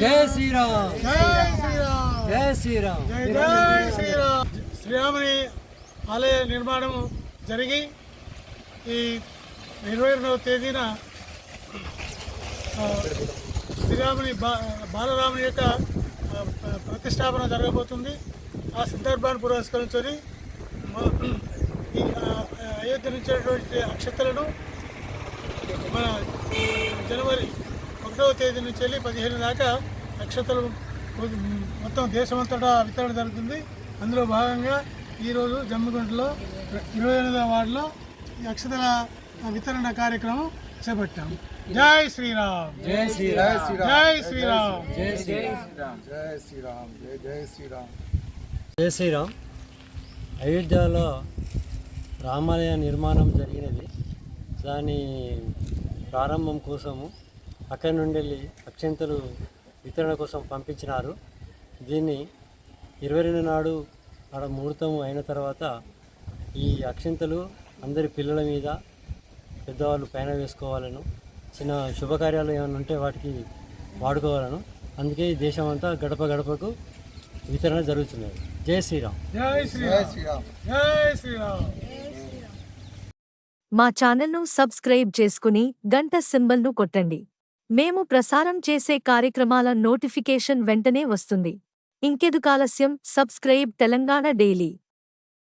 జై శ్రీరామ్. జై శ్రీరామ్. జై శ్రీరామ్. జై శ్రీరామ్. శ్రీరాముని ఆలయ నిర్మాణం జరిగి ఈ ఇరవై రెండవ తేదీన శ్రీరాముని బా బాలరాముని యొక్క ప్రతిష్టాపన జరగబోతుంది. ఆ సందర్భాన్ని పురస్కరించుకొని అయోధ్య నుంచేటువంటి అక్షతలను మన జనవరి ఒకటవ తేదీ నుంచి వెళ్ళి పదిహేను దాకా నక్షత్రాలు మొత్తం దేశమంతటా వితరణ జరుగుతుంది. అందులో భాగంగా ఈరోజు జమ్మిగుంటలో ఇరవై ఎనిమిదవ వార్డులో ఈ అక్షతల వితరణ కార్యక్రమం చేపట్టాం. జై శ్రీరామ్. జై శ్రీరామ్. జై శ్రీరామ్. జై శ్రీరామ్. జై శ్రీరామ్. జై జై శ్రీరామ్. జై శ్రీరామ్. అయోధ్యలో రామాలయ నిర్మాణం జరిగినది. దాని ప్రారంభం కోసము అక్కడి నుండి వెళ్ళి అక్షంతలు వితరణ కోసం పంపించినారు. దీన్ని ఇరవై రెండు నాడు ఆడ ముహూర్తం అయిన తర్వాత ఈ అక్షంతలు అందరి పిల్లల మీద పెద్దవాళ్ళు పైన వేసుకోవాలను చిన్న శుభకార్యాలు ఏమైనా ఉంటే వాటికి వాడుకోవాలను. అందుకే ఈ దేశం అంతా గడప గడపకు వితరణ జరుగుతున్నది. జై శ్రీరామ్. జై జై శ్రీరామ్ శ్రీరామ్. జై శ్రీరామ్. మా ఛానల్ను సబ్స్క్రైబ్ చేసుకుని గంట సింబల్ను కొట్టండి. మేము ప్రసారం చేసే కార్యక్రమాల నోటిఫికేషన్ వెంటనే వస్తుంది. ఇంకెదుకాలస్యం సబ్స్క్రైబ్ తెలంగాణ డైలీ.